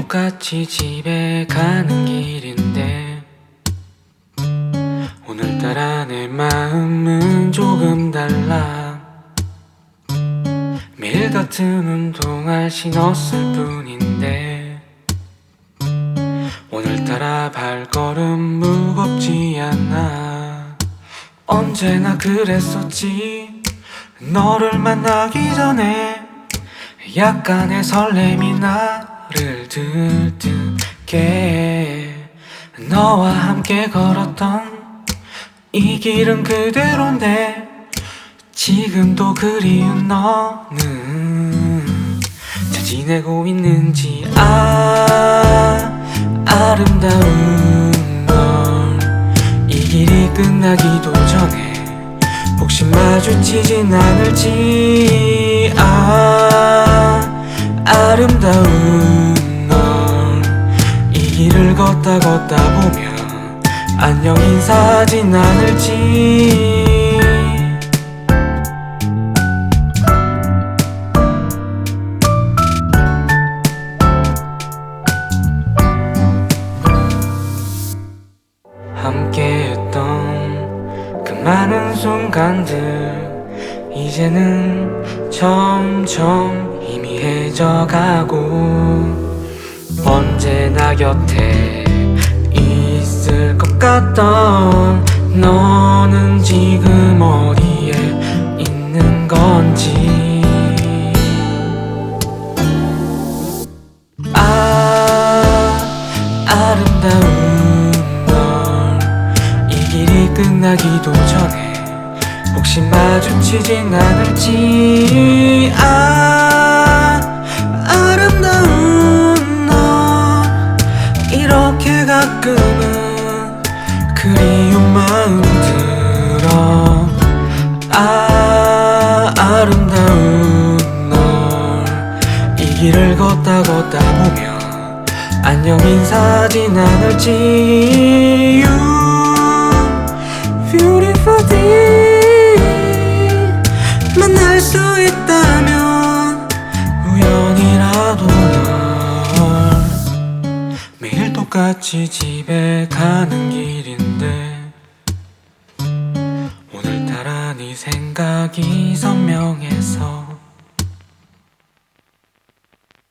똑같이 집에 가는 길인데 오늘따라 내 마음은 조금 달라. 매일 같은 운동화 신었을 뿐인데 오늘따라 발걸음 무겁지 않아. 언제나 그랬었지. 너를 만나기 전에 약간의 설렘이 나를 들뜨게. 너와 함께 걸었던 이 길은 그대로인데 지금도 그리운 너는 잘 지내고 있는지 아 아름다운 널이 길이 끝나기도 전에 혹시 마주치진 않을지. 아 아름다운 널이 길을 걷다 걷다 보면 안녕 인사하진 않을지. 함께했던 그 많은 순간들 이제는 점점 희미해져 가고 언제나 곁에 있을 것 같던 너는 지금 어디에 있는 건지. 아 아름다운 널. 이 길이 끝나기도 전에 혹시 마주치진 않을지. 아 가끔은 그리운 마음 들어. 아 아름다운 널. 이 길을 걷다 걷다 보면 안녕 인사하진 않을지 You beautiful thing 만날 수 있다면 우연이라도 똑같이 집에 가는 길인데 오늘따라 네 생각이 선명해서